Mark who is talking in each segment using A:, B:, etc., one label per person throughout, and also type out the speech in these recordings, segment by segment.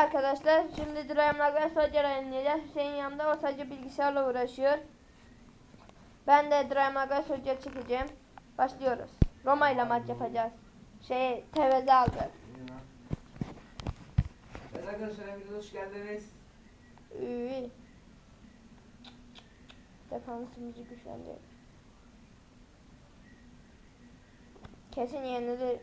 A: arkadaşlar şimdi Dreamlock ve Soldier'a oynayacağız. Hüseyin yanımda o sadece bilgisayarla uğraşıyor. Ben de Dreamlock ve Soldier çekeceğim. Başlıyoruz. Roma ile maç yapacağız. Şey TVZ aldı.
B: Evet arkadaşlar hepiniz hoş geldiniz.
A: Üy. Defansımızı güçlendir. Kesin yenilir.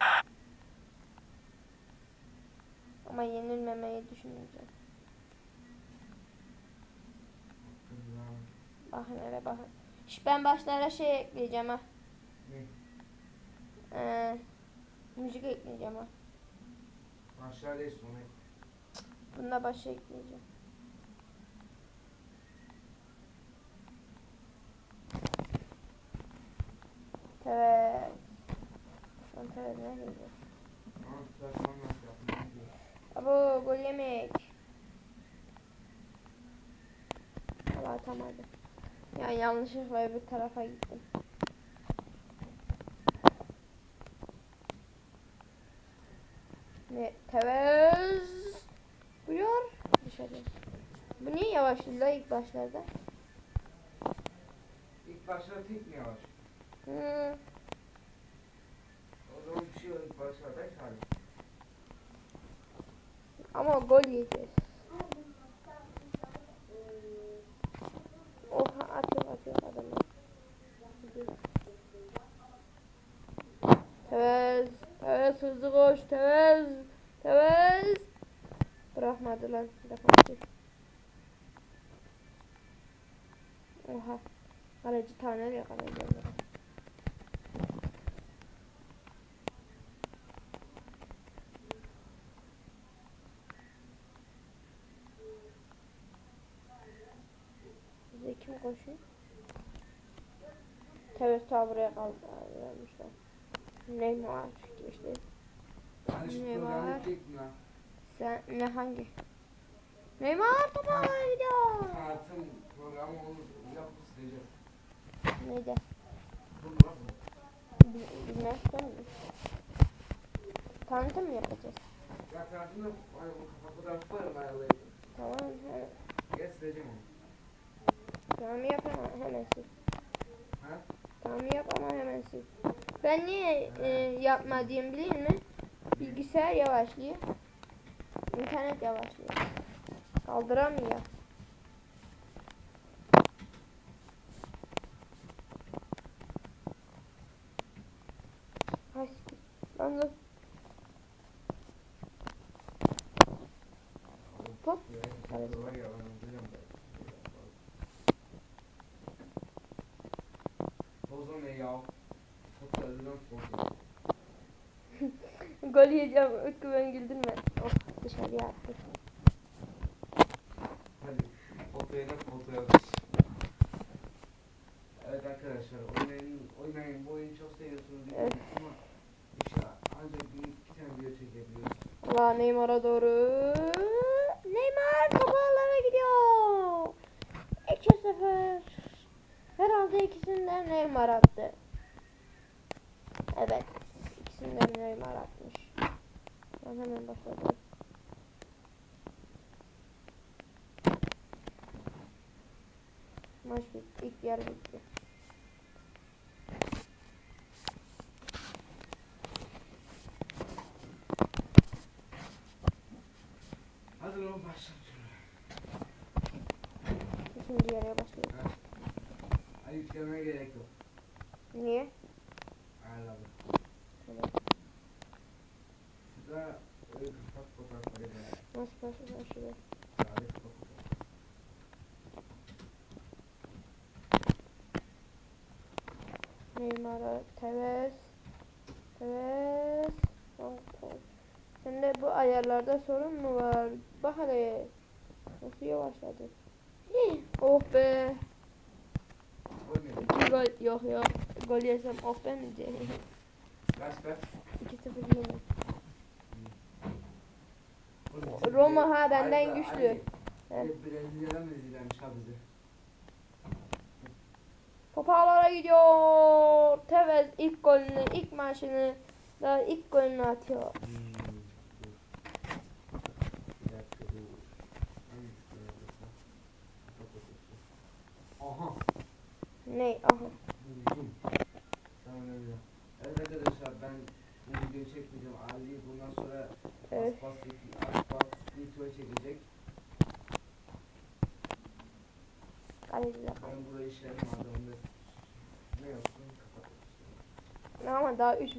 A: Ama yenilmemeyi düşüneceğim. Bakın hele bakın. Şş, ben başlara şey ekleyeceğim ha.
B: Ne?
A: Ee, müzik ekleyeceğim ha.
B: Aşağıdayız sonra.
A: Bunda başa ekleyeceğim. Evet. Şu an evet ne geliyor?
B: Ama sıra sonra nasıl yapayım?
A: Abo gol yemek. Allah atamadı. Ya yanlışlıkla bir tarafa gittim. Ne tevez buyur dışarı. Bu niye yavaşlıyor la ilk başlarda?
B: İlk başlarda tek mi yavaş?
A: Hmm.
B: O zaman bir şey ilk başlarda hadi.
A: Ama gol yiyeceğiz. Oha atıyor atıyor adamı. Tevez. Tevez hızlı koş. Tevez. Tevez. Bırakmadı lan. Defansif. Oha. Kaleci tane yakalıyor. Bize kim koşuyor? Ta buraya kaldı. Vermişler. Neymar geçti.
B: Şu
A: Ne
B: programı
A: var?
B: tek mi lan?
A: Sen ne hangi? Neymar topa gidiyor.
B: Tanıtım programı olur.
A: Neydi?
B: Bu mu lan bu?
A: Bil- Bilmem sen mi? Tanıtım mı yapacağız?
B: Ya kafa fotoğrafı var ama ayarlayıp.
A: Tamam.
B: Gel sileceğim onu.
A: tamam yap ama hemen sil.
B: Ha?
A: Tamam yap ama hemen sil. Ben niye e, yapma diyeyim biliyor musun? Bilgisayar yavaşlıyor. İnternet yavaşlıyor. Kaldıramıyor. Ay, siktir. Lan dur. Hop.
B: Ya,
A: Evet.
B: var ya, ben unutacağım da. Bozo ne ya? Fotoğrafından fotoğraf.
A: Gol yiyeceğim. Utku ben güldün mü? Oh dışarıya attı.
B: Hadi fotoğrafına fotoğraf. Evet arkadaşlar oynayın, oynayın bu oyunu çok seviyorsunuz
A: Evet.
B: ama işte ancak bir iki tane video çekebiliyoruz.
A: Allah Neymar'a doğru. Neymar topu ağlara gidiyor. 2-0. Herhalde ikisinden Neymar attı. Evet. ikisinden Neymar atmış. Ben hemen başladım. Maç bitti. İlk yarı bitti.
B: Hadi lan başlatıyorum.
A: İkinci yarıya başlıyoruz.
B: Ha. Hadi yüklemeye gerek yok.
A: Niye?
B: Ayarladım.
A: Şöyle.
B: Şurada öyle kapak fotoğrafları.
A: Nasıl başlıyor? Neymar'a Tevez Tevez Sende bu ayarlarda sorun mu var? Bak hele Nasıl yavaşladı Oh be. İki gol yok yok Gol yesem oh be mi diye
B: Kaç kaç?
A: 2-0 yine Roma ha, benden güçlü.
B: Brezilya'dan izlemiş ha bizi.
A: Topağlara gidiyor. Tevez ilk golünü, ilk maçını daha ilk golünü atıyor.
B: Aha.
A: Ne? Aha.
B: Buldum. Tamam. Evet arkadaşlar şey, ben bu videoyu çekmeyeceğim. Ali bundan sonra
A: evet.
B: pas pas pas çekecek. Ben burayı işlerim adamı.
A: Ama daha 3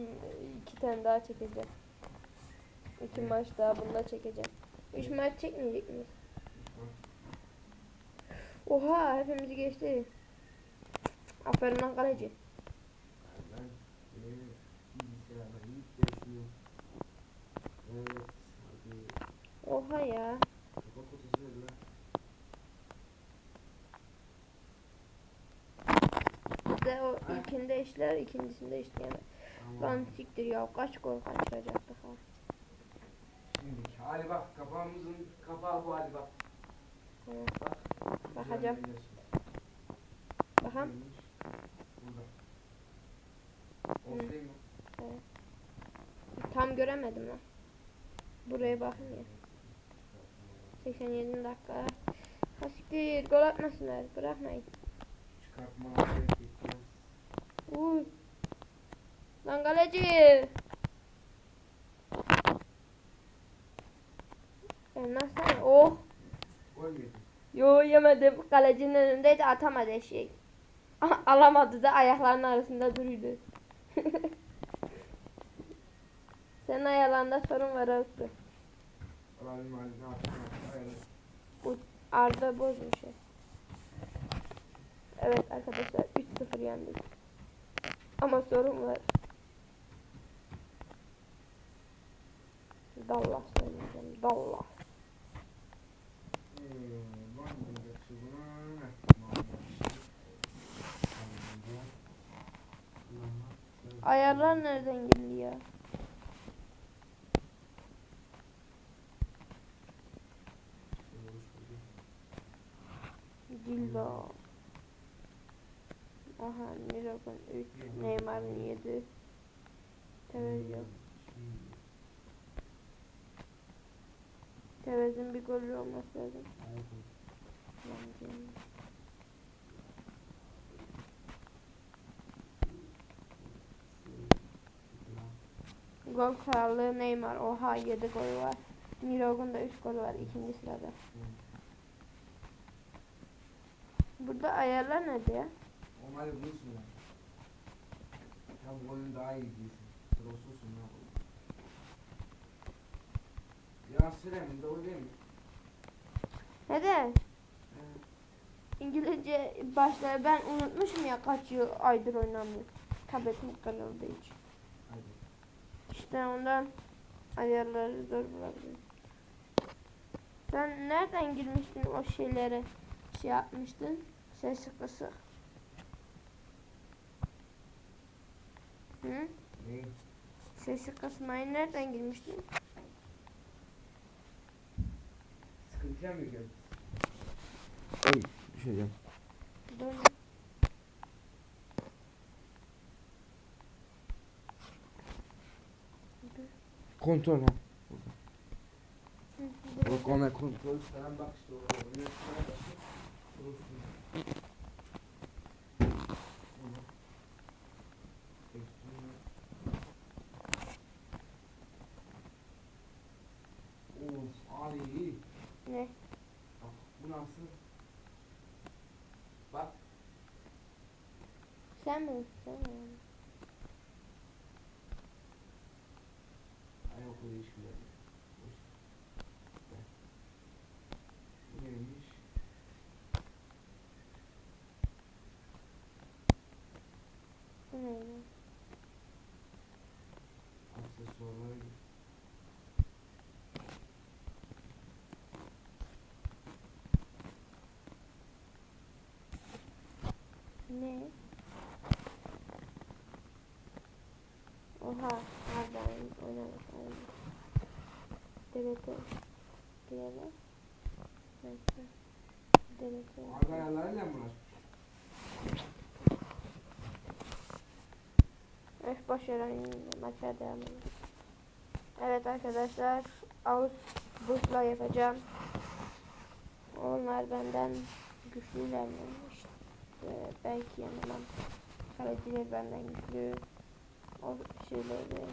A: iki tane daha çekeceğim. İki maç daha bunda çekeceğim. 3 maç çekmeyecek miyiz? Oha hepimizi geçti. Aferin lan kaleci. Oha ya.
B: Kapak kutusu nerede lan?
A: Bizde o ilkinde işler ikincisinde işleyemez.
B: Tamam.
A: Lan siktir ya kaç gol kaçıracaktık ha.
B: Şimdi hadi bak kapağımızın kapağı bu hadi bak.
A: Tamam.
B: Bak.
A: Bakacağım.
B: Neymiş? Burada. Mi?
A: Tam göremedim lan. Buraya bakın ya. 87 dakika. Ha siktir gol atmasınlar bırakmayın.
B: Çıkartma gerek yok.
A: Uy. Lan kaleci. Nasıl? Oh. Yo yemedim. Kalecinin önündeydi atamadı eşek. Alamadı da ayaklarının arasında duruyordu. Senin ayarlarında sorun var.
B: Hayır.
A: Arda bozmuş. Evet arkadaşlar 3-0 yendik. Ama sorun var. Dallas oynayacağım. Dallas. Ayarlar nereden geliyor? Dildo. Aha Miro'nun 3, Neymar'ın 7. Televizyon. Televizyonun bir golü olması lazım. Gol krallığı Neymar. Oha 7 golü var. Miro'nun da 3 golü var ikinci sırada. Burada ayarlar nerede ya?
B: Onlar bulursun ya. Bu oyun daha iyi değilsin. Trollsuzsun ya. Ya Sürem doğru değil mi?
A: Neden?
B: He.
A: İngilizce başları ben unutmuşum ya kaç yıl aydır oynamıyorum. Tabletim kırıldığı için.
B: Hadi.
A: İşte ondan ayarları zor bulabilirim. Sen nereden girmiştin o şeylere şey yapmıştın? Sesi kısık. Hı?
B: Ne?
A: Sesi kısmayı nereden girmiştin?
B: Sıkıntıya mı girdin? Oy düşeceğim.
A: Dur.
B: Kontrol ha. Bak ona kontrol falan bak işte oraya. Oraya sana basın. Durursun. Ona. Ekstrem. Of Ali.
A: Ne?
B: Bak bu nasıl? Bak.
A: Sen mi?
B: Ay öyle iş güzel. Bu neymiş?
A: Bu ne ya?
B: Aksesuarlara gir.
A: Ne? Oha, nereden oynamak lazım? Delete. Diyelim. Neyse. Delete.
B: Arka ayarlarıyla mı uğraş?
A: Öf boş oyunu. Maça devam edelim. Evet arkadaşlar. Ağustos buzla yapacağım. Onlar benden güçlüler miymiş? işte belki yenemem. Kaleciler benden güçlü. O şeyleri.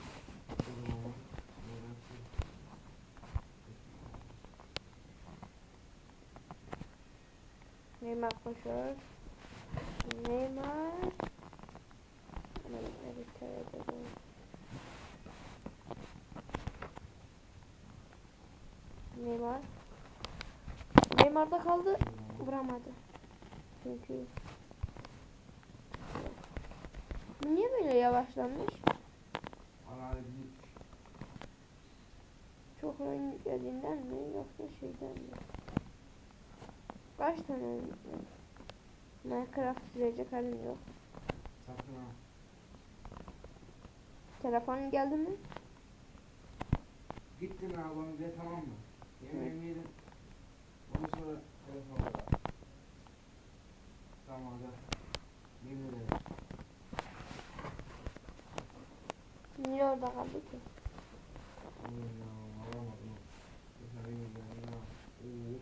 A: Neymar koşuyor. Neymar. Evet, evet, evet. Neymar. Neymar'da kaldı. Vuramadı. Çünkü niye böyle yavaşlamış? Çok oyun yüklediğinden mi yoksa şeyden mi? Kaç tane? Minecraft silecek halim yok.
B: sakın ha.
A: Telefonun geldi mi?
B: Gittin abi onu de tamam mı? Yemeğimi yedim. Ondan sonra telefon var. Tamam hadi. Yemin ederim.
A: Niye orada kaldı ki?
B: Aman ya alamadım. Dışarı yemin ederim ya. Oo.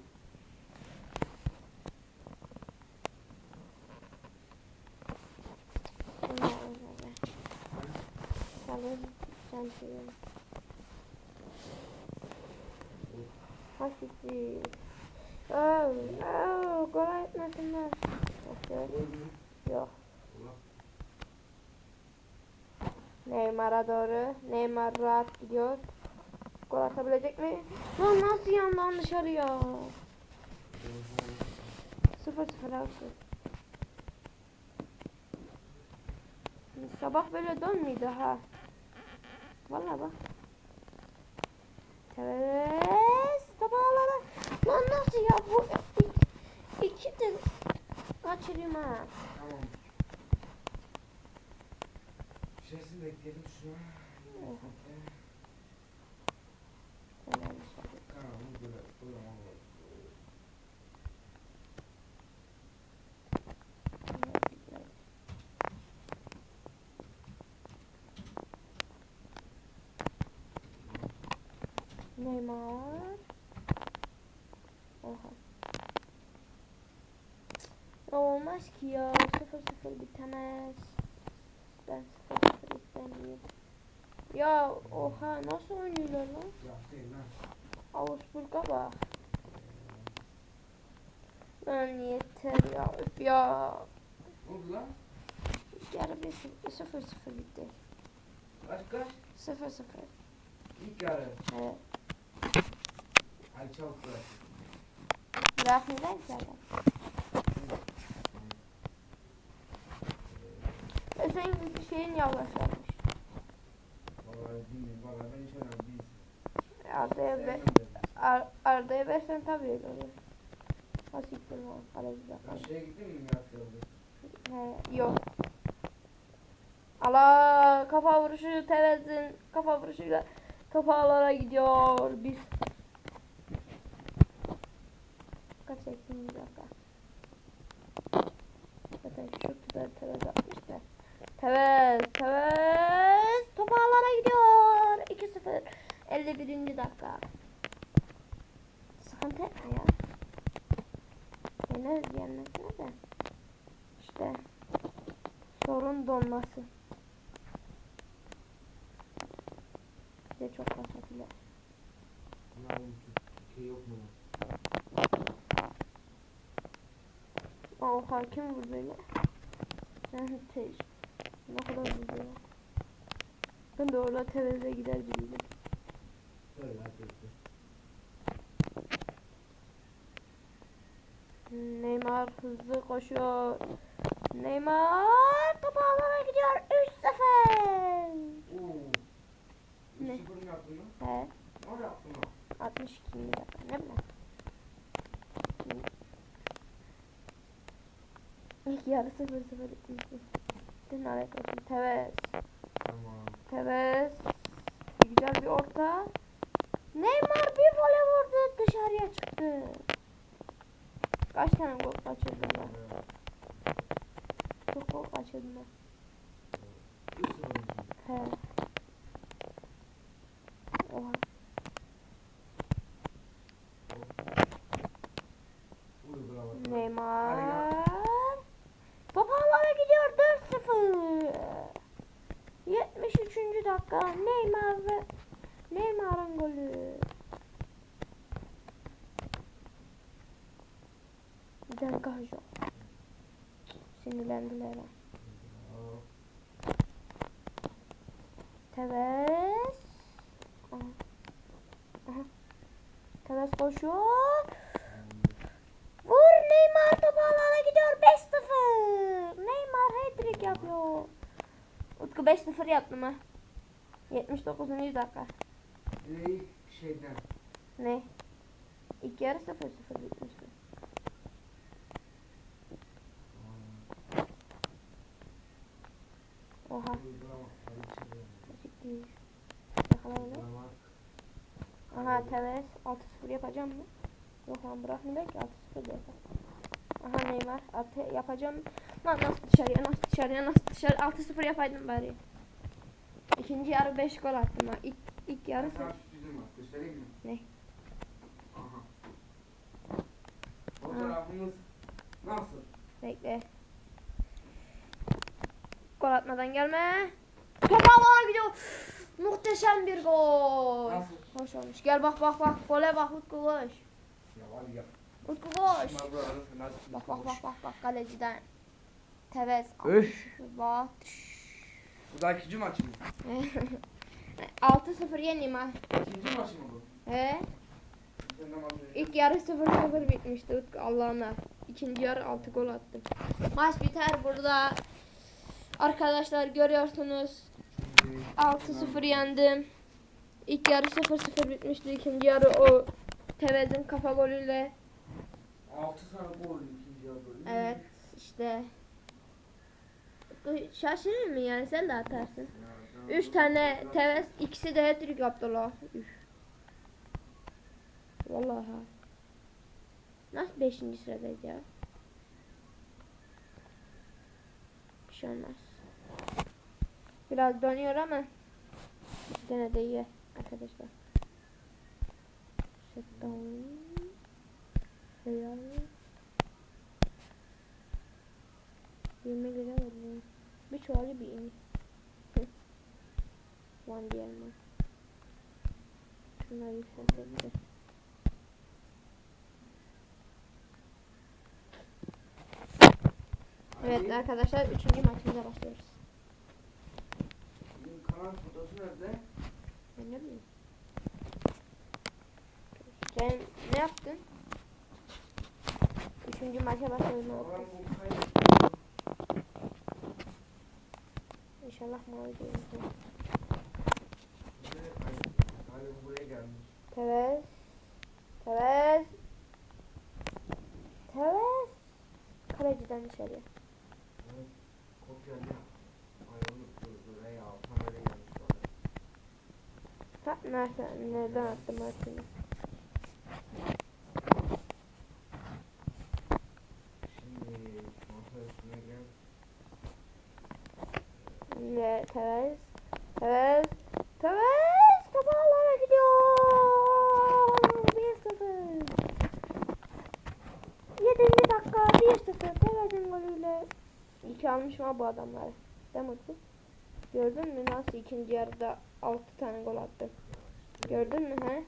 A: Onu oynadı. Çalın. Sen şeyim. Hafifli. Oh, oh, gol etmesinler. Yok. Neymar'a doğru. Neymar rahat gidiyor. Gol atabilecek mi? Lan nasıl yandan dışarıya? 0-0 alsın. Sabah böyle dönmüyordu ha. Vallahi bak. Tevez. Tabağlara. Lan nasıl ya bu? İki, iki de kaçırayım ha.
B: Tamam. Şeysini de ekleyelim şuna.
A: Hemen dışarı.
B: Tamam bunu böyle koyalım.
A: Neymar. Oha. Ya Olmaz ki ya. 0-0 bitemez. Ben 0-0 istemiyorum. Ya oha nasıl oynuyorlar lan? Augsburg'a bak. Lan yeter ya. Öf ya.
B: Oldu lan?
A: Yarı bir 0-0 bitti.
B: Kaç kaç?
A: 0-0.
B: İlk yarı.
A: Evet.
B: Hadi çabuk bırak.
A: Bırak neden şeyin
B: değil.
A: Arda'ya be. Ar Arda'ya versen tabii öyle. Nasıl gittin
B: mi Murat.
A: Allah kafa vuruşu Tevez'in kafa vuruşuyla kafalara gidiyor. Bir Kaç eksin bir dakika. Zaten şu kadar Tevez atmış da. Tevez, Tevez topu alana gidiyor. 2-0. 51. dakika. Sıkıntı etme ya. Yeneriz yenmesine de. İşte sorun donması. Bir de çok kasatıyla.
B: Bunların yok mu?
A: Aa, o hakim vurdu öyle. Yani te ne kadar vurdu ya. Ben de orada teveze gider gibiydim. Neymar hızlı koşuyor. Neymar topu alana gidiyor. 3-0.
B: Oo.
A: Ne?
B: 3-0 mı yaptın lan?
A: He.
B: Ne yaptın lan?
A: 62 dakika ne bileyim. İlk yarı 0-0 bitmişti. Dün alakası. Tevez.
B: Tamam.
A: Tevez. Güzel bir orta. Neymar bir vole vurdu. Dışarıya çıktı. Kaç tane gol kaçırdım ben? Çok gol kaçırdım ben.
B: 3-0 mı?
A: He. Oha.
B: Uy bravo.
A: Neymar. Marcajo. Sinirlendiler Tevez. Tevez koşuyor. Vur Neymar topu alana gidiyor 5-0. Neymar hat-trick yapıyor. Utku 5-0 yaptım ha. 79. dakika.
B: İlk şeyden.
A: Ne? İlk yarı 0-0 bitmişti. Oha.
B: Uygulama. Hadi içeri.
A: Aha Tevez 6-0 yapacağım mı? Yok lan bırakmayacak ki 6-0 da yapar. Aha Neymar atı yapacağım. Lan nasıl dışarıya nasıl dışarıya nasıl dışarı 6-0 yapaydım bari. İkinci yarı 5 gol attım ha. İlk, ilk yarı
B: mi?
A: Ne?
B: Aha. Fotoğrafımız nasıl?
A: Bekle. Gol atmadan gelme. Top havaya gidiyor. Muhteşem bir gol.
B: Nasıl?
A: Hoş olmuş. Gel bak bak bak. Gole bak Utku koş. Utku koş. Bak bak bak bak bak kaleciden. Tevez.
B: Öf.
A: Bak.
B: Bu da ikinci maçı mı?
A: 6-0 yeneyim ha.
B: İkinci maçı mı bu?
A: He? İlk yarı 0-0 bitmişti Utku Allah'ına. İkinci yarı 6 gol attım. Maç biter burada. Arkadaşlar görüyorsunuz.
B: Şimdi
A: 6-0 yendim. İlk yarı 0-0 bitmişti. İkinci yarı o Tevez'in kafa golüyle.
B: 6 tane gol ikinci yarıda.
A: Evet işte. Şaşırır mı yani sen de atarsın. 3 tane Tevez ikisi de hat-trick yaptılar. Üf. Vallahi. Nasıl 5. sıradayız ya? Bir şey olmaz. Biraz dönüyor ama gene de iyi arkadaşlar. Shutdown. 20 lira veriyor. Bir çuvalı bir ini. One diğer mi? Şunları yükseltelim. Evet arkadaşlar üçüncü maçımıza başlıyoruz.
B: Bizim kanal fotosu nerede?
A: Ben ne bileyim. Sen ne yaptın? Üçüncü maça
B: Babam
A: yaptın?
B: bu kayıt.
A: İnşallah mavi değildir.
B: Hani buraya gelmiş.
A: Tevez. Tevez. Tevez. Kaleciden dışarıya.
B: Evet. Kopyalı. Ay unuttum. Buraya al. Tam öyle gelmiş bana.
A: Ha, nereden, nereden attım
B: gel.
A: Ve Tevez. Tevez. Tevez. Topu ağlara gidiyor. 1-0. 7. dakika 1-0. Tevez'in golüyle. İki almış mı bu adamlar? Mi Utku? Gördün mü nasıl ikinci yarıda 6 tane gol attı? Gördün mü he?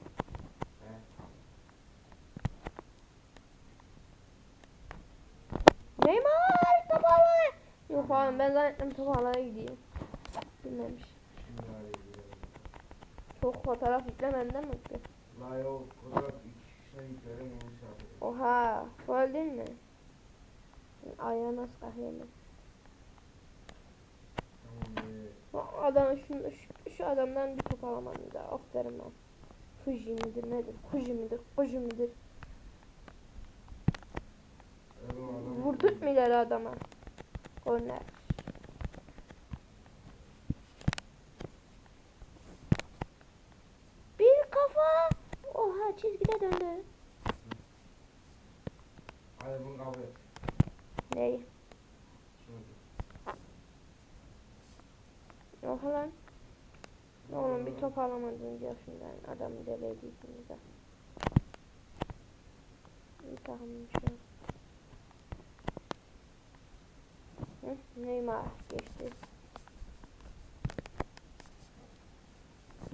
A: Neymar topu ağlara. Yok oğlum ben zannettim topu ağlara gidiyor. Bilmemiş. Çok fotoğraf yüklemenden mi? Utku?
B: La yok. Fotoğraf iki şey yüklerim.
A: Oha, faul değil mi? Ayağı nasıl kahverengi?
B: Tamam be.
A: O adam şu, şu, şu adamdan bir top alamadım da. Aferin lan. Fuji midir nedir? Fuji midir? Fuji midir? Vurduk mu ileri adama? Korner. Bir kafa. Oha çizgide döndü.
B: Hadi bunu kabul et.
A: Neyi?
B: Şunu.
A: Oha lan. Oğlum bir top alamadın diyor şundan. Adamı delediysiniz de. Bir takımım şu an. Hı, Neymar geçti.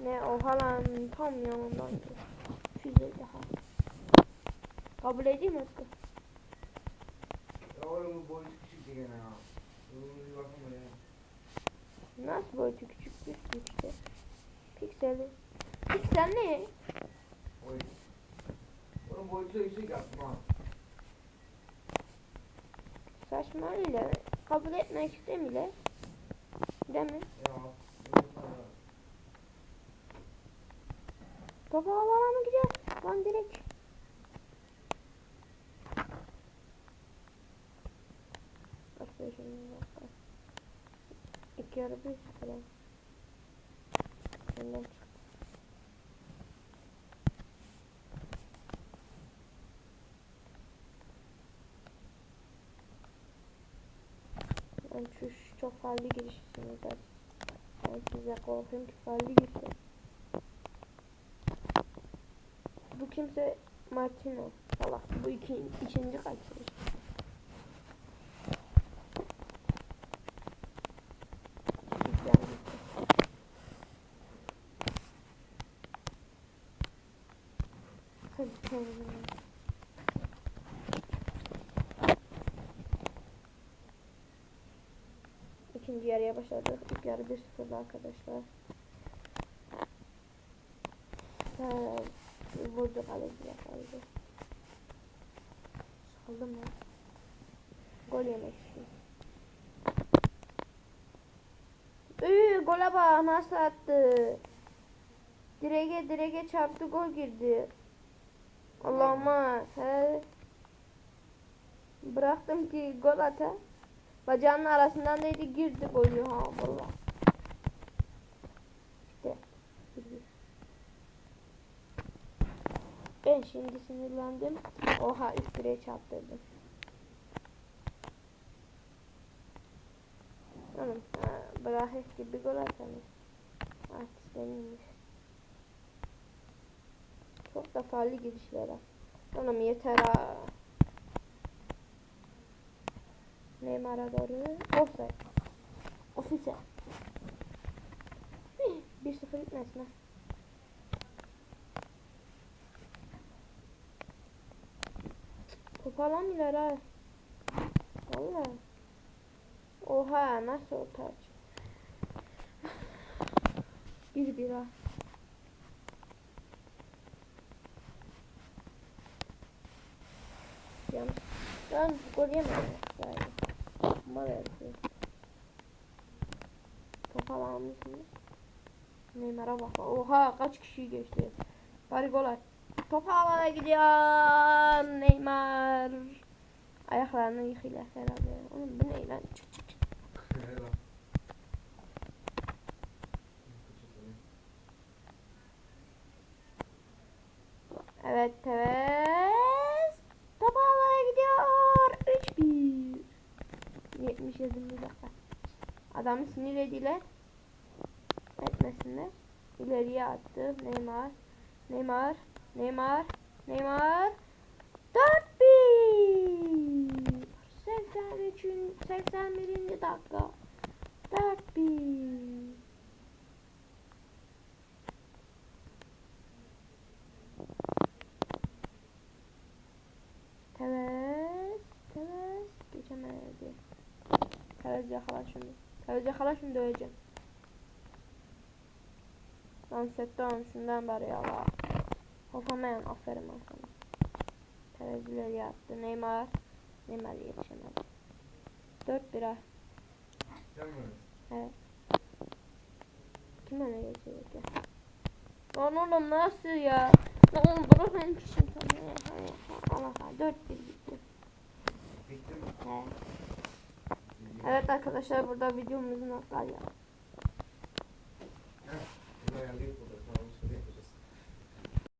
A: Ne oha lan tam yanından füze daha. Kabul edeyim mi Utku?
B: Oğlum bu boyutu küçük gene ya. Ya.
A: Nasıl boyutu küçük küçük işte. Pikseli. Piksel ne?
B: Oy. Oğlum boyutu yüksek yapma.
A: Saçma ile kabul etmek istemiyle. Değil mi?
B: Ya.
A: Topu havana mı gidiyor? Lan direkt. Başka şimdi dakika. İki yarı bir çık. Ben şu şu çok fazla girişsiniz. Ben size korkuyorum ki fazla girsin. Bu kimse Martino. Salak. Bu iki, ikinci kaçırır. İzlenmesi. Hadi sonra. İkinci yarıya başladık. İlk yarı 1-0'da arkadaşlar. Ha, vurdu kaleciye kaldı. Saldım ya. Gol yemek için. Üü, gola bak nasıl attı. Direge direge çarptı gol girdi. Allah'ıma he. Bıraktım ki gol ata. Bacağının arasından değdi girdi golü ha valla. İşte. Ben şimdi sinirlendim. Oha üst direğe çarptırdım. Oğlum bırak bir gol atalım. Artık benimmiş. Çok da farlı girişler ha. Oğlum yeter ha. Neymar'a doğru. Offside. Ofise. 1-0 gitmesin ha. Toparlamıyorlar ha. Valla. Oha nasıl o taç? Bir bir ha. Yanlış. Ben gol yemedim. Mal yapıyor. Toparlanmışsınız. Neymar'a bak. Oha kaç kişi geçti. Bari gol at. Havaya gidiyor. Neymar. Ayaklarını yıkayla herhalde. Oğlum bu ne lan? Çık çık çık.
B: Helal.
A: Evet Tevez. Top havaya gidiyor. 3-1. 77. dakika. Adamı sinir ediler. Etmesinler. İleriye attı. Neymar. Neymar. Neymar. Neymar. 4-1. 83. 81. dakika. 4-1. Tevez. Tevez. Geçemedi. Tevez yakala şunu. Tevez yakala şunu döveceğim. Lan Setton şundan bari yala. Hofamayan aferin lan sana. Tevez ileri yaptı. Neymar. Neymar yetişemedi. 4-1 ha.
B: Sen mi?
A: Evet. Kim öne geçecek ya? Lan oğlum nasıl ya? Lan oğlum bırak benim kişim ya. Allah Allah 4 1 gitti.
B: Bitti mi?
A: Evet. Evet arkadaşlar burada videomuzun noktaları.